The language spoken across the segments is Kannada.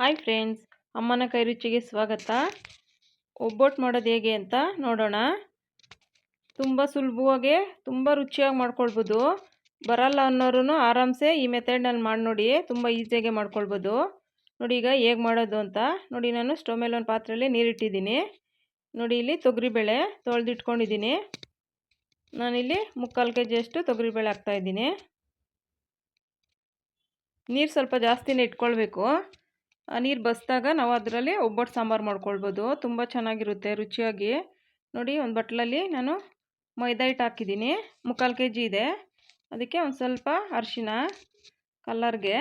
ಹಾಯ್ ಫ್ರೆಂಡ್ಸ್, ಅಮ್ಮನ ಕೈ ರುಚಿಗೆ ಸ್ವಾಗತ. ಒಬ್ಬಟ್ಟು ಮಾಡೋದು ಹೇಗೆ ಅಂತ ನೋಡೋಣ. ತುಂಬ ಸುಲಭವಾಗಿ, ತುಂಬ ರುಚಿಯಾಗಿ ಮಾಡ್ಕೊಳ್ಬೋದು. ಬರಲ್ಲ ಅನ್ನೋರು ಆರಾಮ್ಸೆ ಈ ಮೆಥಡ್ನಲ್ಲಿ ಮಾಡಿ ನೋಡಿ, ತುಂಬ ಈಸಿಯಾಗೆ ಮಾಡ್ಕೊಳ್ಬೋದು. ನೋಡಿ ಈಗ ಹೇಗೆ ಮಾಡೋದು ಅಂತ. ನೋಡಿ ನಾನು ಸ್ಟೋವ್ ಮೇಲೆ ಒಂದು ಪಾತ್ರೆಯಲ್ಲಿ ನೀರಿಟ್ಟಿದ್ದೀನಿ. ನೋಡಿ ಇಲ್ಲಿ ತೊಗರಿಬೇಳೆ ತೊಳೆದಿಟ್ಕೊಂಡಿದ್ದೀನಿ. ನಾನಿಲ್ಲಿ ಮುಕ್ಕಾಲು ಕೆ ಜಿಯಷ್ಟು ತೊಗರಿಬೇಳೆ ಹಾಕ್ತಾಯಿದ್ದೀನಿ ನೀರು ಸ್ವಲ್ಪ ಜಾಸ್ತಿನೇ ಇಟ್ಕೊಳ್ಬೇಕು. ನೀರು ಬಸ್ದಾಗ ನಾವು ಅದರಲ್ಲಿ ಒಬ್ಬಟ್ಟು ಸಾಂಬಾರು ಮಾಡ್ಕೊಳ್ಬೋದು. ತುಂಬ ಚೆನ್ನಾಗಿರುತ್ತೆ ರುಚಿಯಾಗಿ. ನೋಡಿ, ಒಂದು ಬಟ್ಲಲ್ಲಿ ನಾನು ಮೈದಾ ಹಿಟ್ಟು ಹಾಕಿದ್ದೀನಿ. ಮುಕ್ಕಾಲು ಕೆ ಜಿ ಇದೆ. ಅದಕ್ಕೆ ಒಂದು ಸ್ವಲ್ಪ ಅರಿಶಿನ, ಕಲ್ಲರ್ಗೆ.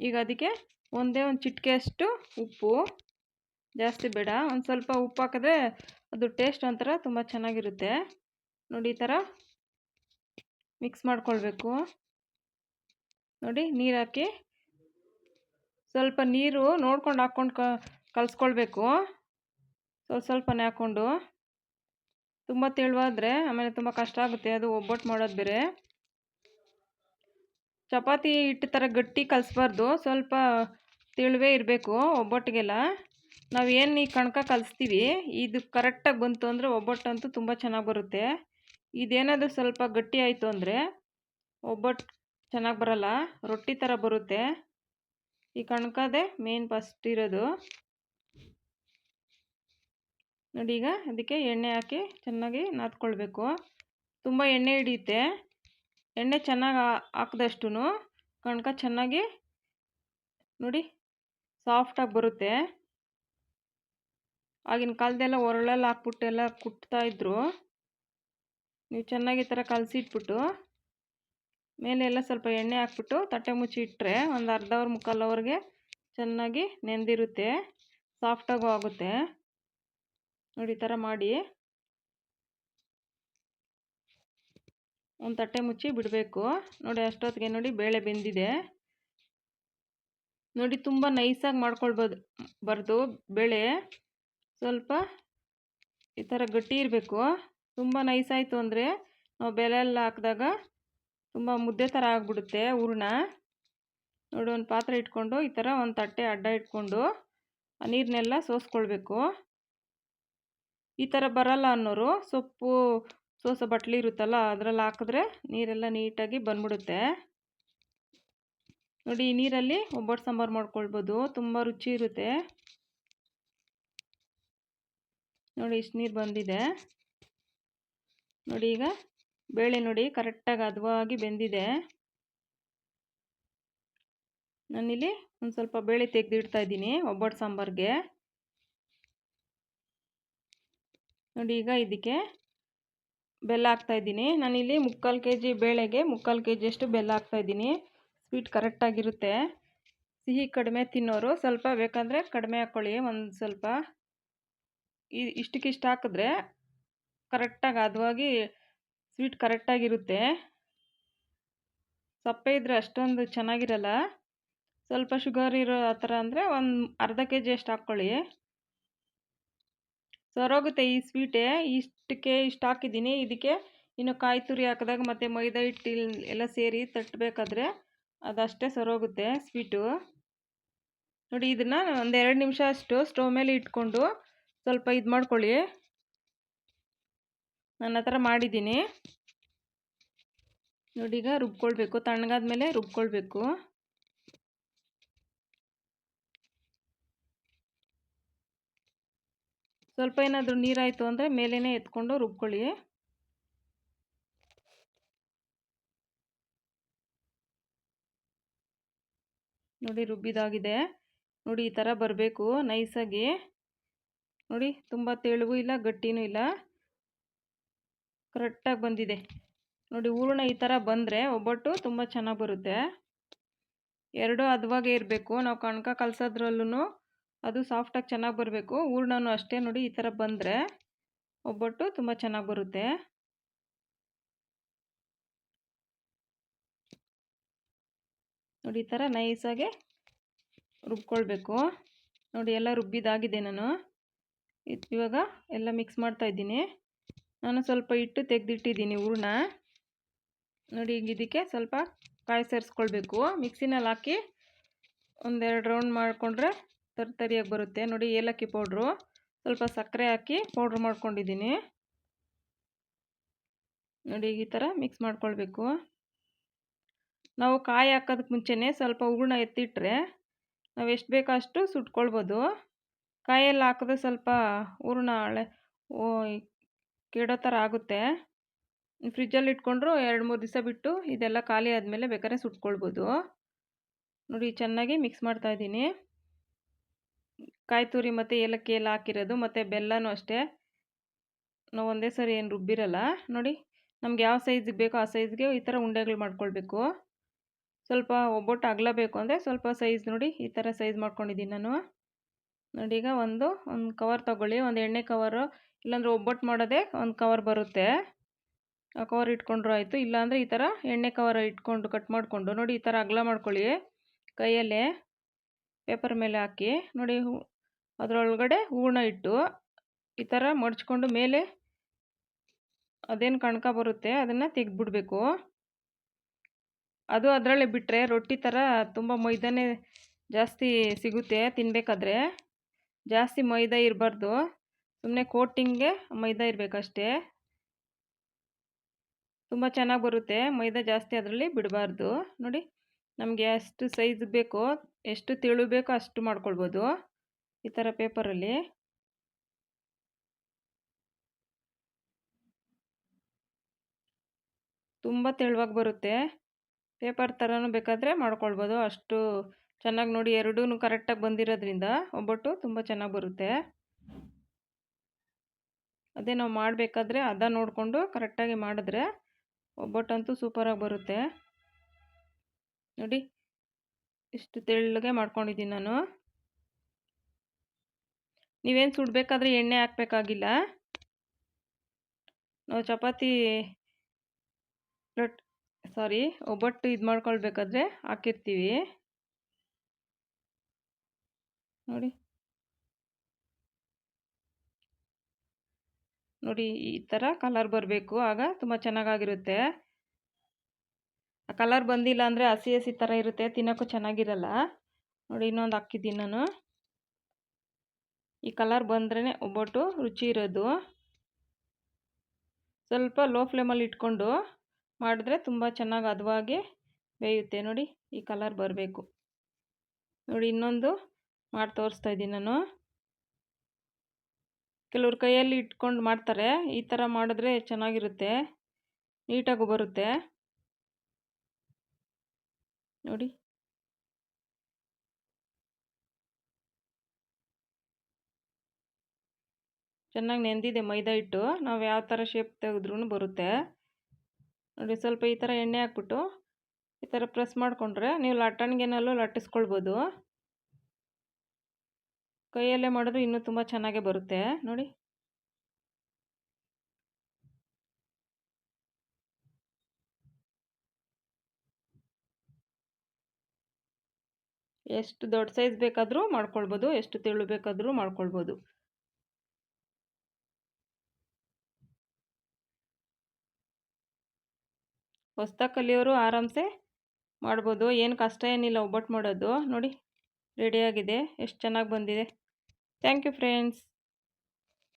ಈಗ ಅದಕ್ಕೆ ಒಂದೇ ಒಂದು ಚಿಟಿಕೆಯಷ್ಟು ಉಪ್ಪು. ಜಾಸ್ತಿ ಬೇಡ. ಒಂದು ಸ್ವಲ್ಪ ಉಪ್ಪು ಹಾಕಿದ್ರೆ ಅದು ಟೇಸ್ಟ್ ಒಂಥರ ತುಂಬ ಚೆನ್ನಾಗಿರುತ್ತೆ. ನೋಡಿ, ಈ ಥರ ಮಿಕ್ಸ್ ಮಾಡ್ಕೊಳ್ಬೇಕು. ನೋಡಿ ನೀರು ಹಾಕಿ ಸ್ವಲ್ಪ ನೀರು ನೋಡ್ಕೊಂಡು ಹಾಕ್ಕೊಂಡು ಕ, ಕಲಿಸ್ಕೊಳ್ಬೇಕು. ಸ್ವಲ್ಪ ಸ್ವಲ್ಪನೇ ಹಾಕ್ಕೊಂಡು. ತುಂಬ ತೆಳುವಾದರೆ ಆಮೇಲೆ ತುಂಬ ಕಷ್ಟ ಆಗುತ್ತೆ. ಅದು ಒಬ್ಬಟ್ಟು ಮಾಡೋದು ಬೇರೆ. ಚಪಾತಿ ಹಿಟ್ಟು ಥರ ಗಟ್ಟಿ ಕಲಿಸ್ಬಾರ್ದು. ಸ್ವಲ್ಪ ತೆಳುವೇ ಇರಬೇಕು ಒಬ್ಬಟ್ಟಿಗೆಲ್ಲ. ನಾವು ಏನು ಈ ಕಣಕ ಕಲಿಸ್ತೀವಿ, ಇದು ಕರೆಕ್ಟಾಗಿ ಬಂತು ಅಂದರೆ ಒಬ್ಬಟ್ಟಂತೂ ತುಂಬ ಚೆನ್ನಾಗಿ ಬರುತ್ತೆ. ಇದೇನಾದರೂ ಸ್ವಲ್ಪ ಗಟ್ಟಿ ಆಯಿತು ಅಂದರೆ ಒಬ್ಬಟ್ಟು ಚೆನ್ನಾಗಿ ಬರಲ್ಲ? ರೊಟ್ಟಿ ಥರ ಬರುತ್ತೆ. ಈ ಕಣ್ಕದೇ ಮೇನ್ ಫಸ್ಟ್ ಇರೋದು. ನೋಡಿ ಈಗ ಅದಕ್ಕೆ ಎಣ್ಣೆ ಹಾಕಿ ಚೆನ್ನಾಗಿ ನಾದ್ಕೊಳ್ಬೇಕು. ತುಂಬ ಎಣ್ಣೆ ಹಿಡಿಯುತ್ತೆ. ಎಣ್ಣೆ ಚೆನ್ನಾಗಿ ಹಾಕಿದಷ್ಟು ಕಣಕ ಚೆನ್ನಾಗಿ ನೋಡಿ ಸಾಫ್ಟಾಗಿ ಬರುತ್ತೆ. ಆಗಿನ ಕಾಲದೆಲ್ಲ ಒರಳೆಲ್ಲ ಹಾಕ್ಬಿಟ್ಟು ಎಲ್ಲ ಕುಟ್ತಾಯಿದ್ರು ನೀವು ಚೆನ್ನಾಗಿ ಈ ಥರ ಕಲಸಿಟ್ಬಿಟ್ಟು ಮೇಲೆ ಎಲ್ಲ ಸ್ವಲ್ಪ ಎಣ್ಣೆ ಹಾಕ್ಬಿಟ್ಟು ತಟ್ಟೆ ಮುಚ್ಚಿ ಇಟ್ಟರೆ ಒಂದು ಅರ್ಧ ಅವರ್ ಮುಕ್ಕಾಲು ಅವ್ರಿಗೆ ಚೆನ್ನಾಗಿ ನೆಂದಿರುತ್ತೆ ಸಾಫ್ಟಾಗೂ ಆಗುತ್ತೆ. ನೋಡಿ, ಈ ಥರ ಮಾಡಿ. ಒಂದು ತಟ್ಟೆ ಮುಚ್ಚಿ ಬಿಡಬೇಕು. ನೋಡಿ, ಅಷ್ಟೊತ್ತಿಗೆ ನೋಡಿ ಬೇಳೆ ಬೆಂದಿದೆ. ನೋಡಿ, ತುಂಬ ನೈಸಾಗಿ ಮಾಡ್ಕೊಳ್ಬೋದು, ಬರ್ದು ಬೇಳೆ. ಸ್ವಲ್ಪ ಈ ಥರ ಗಟ್ಟಿ ಇರಬೇಕು. ತುಂಬ ನೈಸಾಯಿತು ಅಂದರೆ ನಾವು ಬೆಲೆ ಎಲ್ಲ ಹಾಕಿದಾಗ ತುಂಬ ಮುದ್ದೆ ಥರ ಆಗಿಬಿಡುತ್ತೆ ಹೂರ್ಣ ನೋಡಿ ಒಂದು ಪಾತ್ರೆ ಇಟ್ಕೊಂಡು ಈ ಥರ ಒಂದು ತಟ್ಟೆ ಅಡ್ಡ ಇಟ್ಕೊಂಡು ಆ ನೀರನ್ನೆಲ್ಲ ಸೋಸ್ಕೊಳ್ಬೇಕು. ಈ ಥರ ಬರಲ್ಲ ಅನ್ನೋರು ಸೊಪ್ಪು, ಸೋಸೋ ಬಟ್ಲಿ ಇರುತ್ತಲ್ಲ ಅದರಲ್ಲಿ ಹಾಕಿದ್ರೆ ನೀರೆಲ್ಲ ನೀಟಾಗಿ ಬಂದ್ಬಿಡುತ್ತೆ. ನೋಡಿ ಈ ನೀರಲ್ಲಿ ಒಬ್ಬಟ್ಟು ಸಾಂಬಾರು ಮಾಡ್ಕೊಳ್ಬೋದು, ತುಂಬ ರುಚಿ ಇರುತ್ತೆ. ನೋಡಿ ಇಷ್ಟು ನೀರು ಬಂದಿದೆ. ನೋಡಿ ಈಗ ಬೇಳೆ ನೋಡಿ ಕರೆಕ್ಟಾಗಿ ಹದವಾಗಿ ಬೆಂದಿದೆ. ನಾನಿಲ್ಲಿ ಒಂದು ಸ್ವಲ್ಪ ಬೇಳೆ ತೆಗೆದಿಡ್ತಾ ಇದ್ದೀನಿ ಒಬ್ಬಟ್ಟು ಸಾಂಬಾರಿಗೆ. ನೋಡಿ, ಈಗ ಇದಕ್ಕೆ ಬೆಲ್ಲ ಹಾಕ್ತಾಯಿದ್ದೀನಿ ನಾನಿಲ್ಲಿ ಮುಕ್ಕಾಲು ಕೆ ಜಿ ಬೇಳೆಗೆ ಮುಕ್ಕಾಲು ಕೆ ಜಿಯಷ್ಟು ಬೆಲ್ಲ ಹಾಕ್ತಾಯಿದ್ದೀನಿ ಸ್ವೀಟ್ ಕರೆಕ್ಟಾಗಿರುತ್ತೆ. ಸಿಹಿ ಕಡಿಮೆ ತಿನ್ನೋರು ಸ್ವಲ್ಪ ಬೇಕಂದರೆ ಕಡಿಮೆ ಹಾಕ್ಕೊಳ್ಳಿ ಒಂದು ಸ್ವಲ್ಪ ಇಷ್ಟಕ್ಕಿಷ್ಟು ಹಾಕಿದ್ರೆ ಕರೆಕ್ಟಾಗಿ ಹದವಾಗಿ ಸ್ವೀಟ್ ಕರೆಕ್ಟಾಗಿರುತ್ತೆ. ಸಪ್ಪೆ ಇದ್ದರೆ ಅಷ್ಟೊಂದು ಚೆನ್ನಾಗಿರಲ್ಲ. ಸ್ವಲ್ಪ ಶುಗರ್ ಇರೋ ಆ ಥರ ಅಂದರೆ ಒಂದು ಅರ್ಧ ಕೆ ಜಿ ಅಷ್ಟು ಹಾಕ್ಕೊಳ್ಳಿ. ಸರೋಗುತ್ತೆ ಈ ಸ್ವೀಟೇ. ಇಷ್ಟಕ್ಕೆ ಇಷ್ಟು ಹಾಕಿದ್ದೀನಿ. ಇದಕ್ಕೆ ಇನ್ನು ಕಾಯಿ ತುರಿ ಹಾಕಿದಾಗ ಮತ್ತು ಮೈದಾ ಹಿಟ್ಟು ಎಲ್ಲ ಸೇರಿ ತಟ್ಟಬೇಕಾದ್ರೆ ಅದಷ್ಟೇ ಸರೋಗುತ್ತೆ ಸ್ವೀಟು. ನೋಡಿ ಇದನ್ನು ಒಂದು ಎರಡು ನಿಮಿಷ ಅಷ್ಟು ಸ್ಟವ್ ಮೇಲೆ ಇಟ್ಕೊಂಡು ಸ್ವಲ್ಪ ಇದು ಮಾಡ್ಕೊಳ್ಳಿ ನಾನು ಆ ಮಾಡಿದ್ದೀನಿ. ನೋಡಿ ಈಗ ರುಬ್ಕೊಳ್ಬೇಕು. ತಣ್ಣಗಾದ ಮೇಲೆ ರುಬ್ಕೊಳ್ಬೇಕು. ಸ್ವಲ್ಪ ಏನಾದರೂ ನೀರಾಯಿತು ಅಂದರೆ ಮೇಲೇ ಎತ್ಕೊಂಡು ರುಬ್ಕೊಳ್ಳಿ. ನೋಡಿ ರುಬ್ಬಿದಾಗಿದೆ. ನೋಡಿ ಈ ಥರ ಬರಬೇಕು ನೈಸಾಗಿ. ನೋಡಿ ತುಂಬ ತೆಳುವು ಇಲ್ಲ, ಗಟ್ಟಿನೂ ಇಲ್ಲ. ಕರೆಕ್ಟಾಗಿ ಬಂದಿದೆ. ನೋಡಿ, ಹೂರಣ ಈ ಥರ ಬಂದರೆ ಒಬ್ಬಟ್ಟು ತುಂಬ ಚೆನ್ನಾಗಿ ಬರುತ್ತೆ. ಎರಡು ಹದವಾಗೇ ಇರಬೇಕು. ನಾವು ಕಣ್ಕ ಕಲಸೋದ್ರಲ್ಲೂ ಅದು ಸಾಫ್ಟಾಗಿ ಚೆನ್ನಾಗಿ ಬರಬೇಕು. ಹೂರಣನೂ ಅಷ್ಟೇ ನೋಡಿ ಈ ಥರ ಬಂದರೆ ಒಬ್ಬಟ್ಟು ತುಂಬ ಚೆನ್ನಾಗಿ ಬರುತ್ತೆ. ನೋಡಿ, ಈ ಥರ ನೈಸಾಗೆ ರುಬ್ಕೊಳ್ಬೇಕು. ನೋಡಿ, ಎಲ್ಲ ರುಬ್ಬಿದಾಗಿದೆ ನಾನು. ಇವಾಗ ಎಲ್ಲ ಮಿಕ್ಸ್ ಮಾಡ್ತಾ ಇದ್ದೀನಿ. ನಾನು ಸ್ವಲ್ಪ ಹಿಟ್ಟು ತೆಗೆದಿಟ್ಟಿದ್ದೀನಿ ಹೂರ್ಣ. ನೋಡಿ ಈಗ ಇದಕ್ಕೆ ಸ್ವಲ್ಪ ಕಾಯಿ ಸೇರಿಸ್ಕೊಳ್ಬೇಕು. ಮಿಕ್ಸಿನಲ್ಲಿ ಹಾಕಿ ಒಂದೆರಡು ರೌಂಡ್ ಮಾಡಿಕೊಂಡ್ರೆ ತರಿ, ತರಿಯಾಗಿ ಬರುತ್ತೆ. ನೋಡಿ ಏಲಕ್ಕಿ ಪೌಡ್ರು. ಸ್ವಲ್ಪ ಸಕ್ಕರೆ ಹಾಕಿ ಪೌಡ್ರ್ ಮಾಡ್ಕೊಂಡಿದ್ದೀನಿ. ನೋಡಿ ಈ ಥರ ಮಿಕ್ಸ್ ಮಾಡ್ಕೊಳ್ಬೇಕು. ನಾವು ಕಾಯಿ ಹಾಕೋದಕ್ಕೆ ಮುಂಚೆನೇ ಸ್ವಲ್ಪ ಹೂರ್ಣ ಎತ್ತಿಟ್ರೆ ನಾವು ಎಷ್ಟು ಬೇಕೋ ಅಷ್ಟು ಸುಟ್ಕೊಳ್ಬೋದು. ಕಾಯಲ್ಲಿ ಹಾಕಿದ್ರೆ ಸ್ವಲ್ಪ ಹೂರ್ಣ ಹಳೆ ಕೆಡೋ ಥರ ಆಗುತ್ತೆ. ಫ್ರಿಜ್ಜಲ್ಲಿ ಇಟ್ಕೊಂಡ್ರು ಎರಡು, ಮೂರು ದಿವಸ ಬಿಟ್ಟು ಇದೆಲ್ಲ ಖಾಲಿ ಆದಮೇಲೆ ಬೇಕಾದ್ರೆ ಸುಟ್ಕೊಳ್ಬೋದು. ನೋಡಿ ಚೆನ್ನಾಗಿ ಮಿಕ್ಸ್ ಮಾಡ್ತಾಯಿದ್ದೀನಿ ಕಾಯಿ ತುರಿ ಮತ್ತು ಏಲಕ್ಕಿ ಎಲ್ಲ ಹಾಕಿರೋದು ಮತ್ತು ಬೆಲ್ಲನೂ ಅಷ್ಟೇ. ನಾವು ಒಂದೇ ಸರಿ ಏನು ರುಬ್ಬಿರಲ್ಲ. ನೋಡಿ ನಮ್ಗೆ ಯಾವ ಸೈಜಿಗೆ ಬೇಕೋ ಆ ಸೈಜ್ಗೆ ಈ ಥರ ಉಂಡೆಗಳು ಮಾಡ್ಕೊಳ್ಬೇಕು. ಸ್ವಲ್ಪ ಒಬ್ಬೊಟ್ಟು ಅಗಲ ಬೇಕು ಅಂದರೆ ಸ್ವಲ್ಪ ಸೈಜ್ ನೋಡಿ ಈ ಥರ ಸೈಜ್ ಮಾಡ್ಕೊಂಡಿದ್ದೀನಿ ನಾನು. ನೋಡಿ ಈಗ ಒಂದು ಒಂದು ಕವರ್ ತೊಗೊಳ್ಳಿ. ಒಂದು ಎಣ್ಣೆ ಕವರು ಇಲ್ಲಾಂದರೆ ಒಬ್ಬಟ್ಟು ಮಾಡೋದೇ ಒಂದು ಕವರ್ ಬರುತ್ತೆ. ಆ ಕವರ್ ಇಟ್ಕೊಂಡ್ರು ಆಯಿತು. ಇಲ್ಲಾಂದರೆ ಈ ಥರ ಎಣ್ಣೆ ಕವರ್ ಇಟ್ಕೊಂಡು ಕಟ್ ಮಾಡಿಕೊಂಡು, ನೋಡಿ ಈ ಥರ ಅಗಲ ಮಾಡ್ಕೊಳ್ಳಿ ಕೈಯಲ್ಲೇ ಪೇಪರ್ ಮೇಲೆ ಹಾಕಿ. ನೋಡಿ ಅದರೊಳಗಡೆ ಹೂರ್ಣ ಇಟ್ಟು ಈ ಥರ ಮಡ್ಚ್ಕೊಂಡು ಮೇಲೆ ಅದೇನು ಕಣ್ಕ ಬರುತ್ತೆ ಅದನ್ನು ತೆಗೆದ್ಬಿಡ್ಬೇಕು. ಅದು ಅದರಲ್ಲೇ ಬಿಟ್ಟರೆ ರೊಟ್ಟಿ ಥರ ತುಂಬ ಮೈದಾನೇ ಜಾಸ್ತಿ ಸಿಗುತ್ತೆ ತಿನ್ನಬೇಕಾದ್ರೆ ಜಾಸ್ತಿ ಮೈದಾ ಇರಬಾರ್ದು. ಸುಮ್ಮನೆ ಕೋಟಿಂಗ್ಗೆ ಮೈದಾ ಇರಬೇಕಷ್ಟೇ. ತುಂಬ ಚೆನ್ನಾಗಿ ಬರುತ್ತೆ. ಮೈದಾ ಜಾಸ್ತಿ ಅದರಲ್ಲಿ ಬಿಡಬಾರ್ದು. ನೋಡಿ, ನಮಗೆ ಎಷ್ಟು ಸೈಜ್ ಬೇಕೋ, ಎಷ್ಟು ತೆಳು ಬೇಕೋ ಅಷ್ಟು ಮಾಡ್ಕೊಳ್ಬೋದು. ಈ ಥರ ಪೇಪರಲ್ಲಿ. ತುಂಬ ತೆಳುವಾಗಿ ಬರುತ್ತೆ. ಪೇಪರ್ ಥರನೂ ಬೇಕಾದರೆ ಮಾಡ್ಕೊಳ್ಬೋದು. ಅಷ್ಟು ಚೆನ್ನಾಗಿ ನೋಡಿ ಎರಡೂ ಕರೆಕ್ಟಾಗಿ ಬಂದಿರೋದ್ರಿಂದ ಒಬ್ಬಟ್ಟು ತುಂಬ ಚೆನ್ನಾಗಿ ಬರುತ್ತೆ. ಅದೇ ನಾವು ಮಾಡಬೇಕಾದ್ರೆ ಅದ ನೋಡಿಕೊಂಡು ಕರೆಕ್ಟಾಗಿ ಮಾಡಿದ್ರೆ ಒಬ್ಬಟ್ಟಂತೂ ಸೂಪರಾಗಿ ಬರುತ್ತೆ. ನೋಡಿ, ಇಷ್ಟು ತೆಳ್ಳಗೆ ಮಾಡ್ಕೊಂಡಿದ್ದೀನಿ ನಾನು. ನೀವೇನು ಸುಡಬೇಕಾದ್ರೆ ಎಣ್ಣೆ ಹಾಕಬೇಕಾಗಿಲ್ಲ. ನಾವು ಚಪಾತಿ ಲಟ್ ಸಾರಿ, ಒಬ್ಬಟ್ಟು ಇದು ಮಾಡ್ಕೊಳ್ಬೇಕಾದ್ರೆ ಹಾಕಿರ್ತೀವಿ. ನೋಡಿ. ನೋಡಿ, ಈ ಥರ ಕಲರ್ ಬರಬೇಕು. ಆಗ ತುಂಬ ಚೆನ್ನಾಗಾಗಿರುತ್ತೆ. ಆ ಕಲರ್ ಬಂದಿಲ್ಲ ಅಂದರೆ ಹಸಿ ಹಸಿ ಥರ ಇರುತ್ತೆ, ತಿನ್ನೋಕ್ಕೂ ಚೆನ್ನಾಗಿರಲ್ಲ. ನೋಡಿ, ಇನ್ನೊಂದು ಹಾಕಿದ್ದೀನಿ ನಾನು. ಈ ಕಲರ್ ಬಂದ್ರೇ ಒಬ್ಬಟ್ಟು ರುಚಿ ಇರೋದು. ಸ್ವಲ್ಪ ಲೋ ಫ್ಲೇಮಲ್ಲಿ ಇಟ್ಕೊಂಡು ಮಾಡಿದ್ರೆ ತುಂಬ ಚೆನ್ನಾಗಿ ಹದವಾಗಿ ಬೇಯುತ್ತೆ. ನೋಡಿ, ಈ ಕಲರ್ ಬರಬೇಕು. ನೋಡಿ, ಇನ್ನೊಂದು ಮಾಡಿ ತೋರಿಸ್ತಾ ಇದ್ದೀನಿ ನಾನು. ಕೆಲವ್ರು ಕೈಯಲ್ಲಿ ಇಟ್ಕೊಂಡು ಮಾಡ್ತಾರೆ. ಈ ಥರ ಮಾಡಿದ್ರೆ ಚೆನ್ನಾಗಿರುತ್ತೆ. ನೀಟಾಗೂ ಬರುತ್ತೆ. ನೋಡಿ. ಚೆನ್ನಾಗಿ ನೆಂದಿದೆ ಮೈದಾ ಹಿಟ್ಟು. ನಾವು ಯಾವ ಥರ ಶೇಪ್ ತೆಗೆದ್ರೂ ಬರುತ್ತೆ. ನೋಡಿ ಸ್ವಲ್ಪ ಈ ಥರ ಎಣ್ಣೆ ಹಾಕ್ಬಿಟ್ಟು ಈ ಥರ ಪ್ರೆಸ್ ಮಾಡಿಕೊಂಡ್ರೆ ನೀವು ಲಟ್ಟಣಿಗೆನಲ್ಲೂ ಲಟ್ಟಿಸ್ಕೊಳ್ಬೋದು. ಕೈಯಲ್ಲೇ ಮಾಡಿದ್ರೆ ಇನ್ನೂ ತುಂಬ ಚೆನ್ನಾಗೇ ಬರುತ್ತೆ. ನೋಡಿ. ಎಷ್ಟು ದೊಡ್ಡ ಸೈಜ್ ಬೇಕಾದರೂ ಮಾಡ್ಕೊಳ್ಬೋದು, ಎಷ್ಟು ತೆಳು ಬೇಕಾದರೂ ಮಾಡ್ಕೊಳ್ಬೋದು. ಹೊಸ್ದಾಗಿ ಕಲಿಯೋರು ಆರಾಮ್ಸೆ ಮಾಡ್ಬೋದು. ಏನು ಕಷ್ಟ ಏನಿಲ್ಲ ಒಬ್ಬಟ್ಟು ಮಾಡೋದು. ನೋಡಿ. ರೆಡಿಯಾಗಿದೆ ಎಷ್ಟು ಚೆನ್ನಾಗಿ ಬಂದಿದೆ. Thank you friends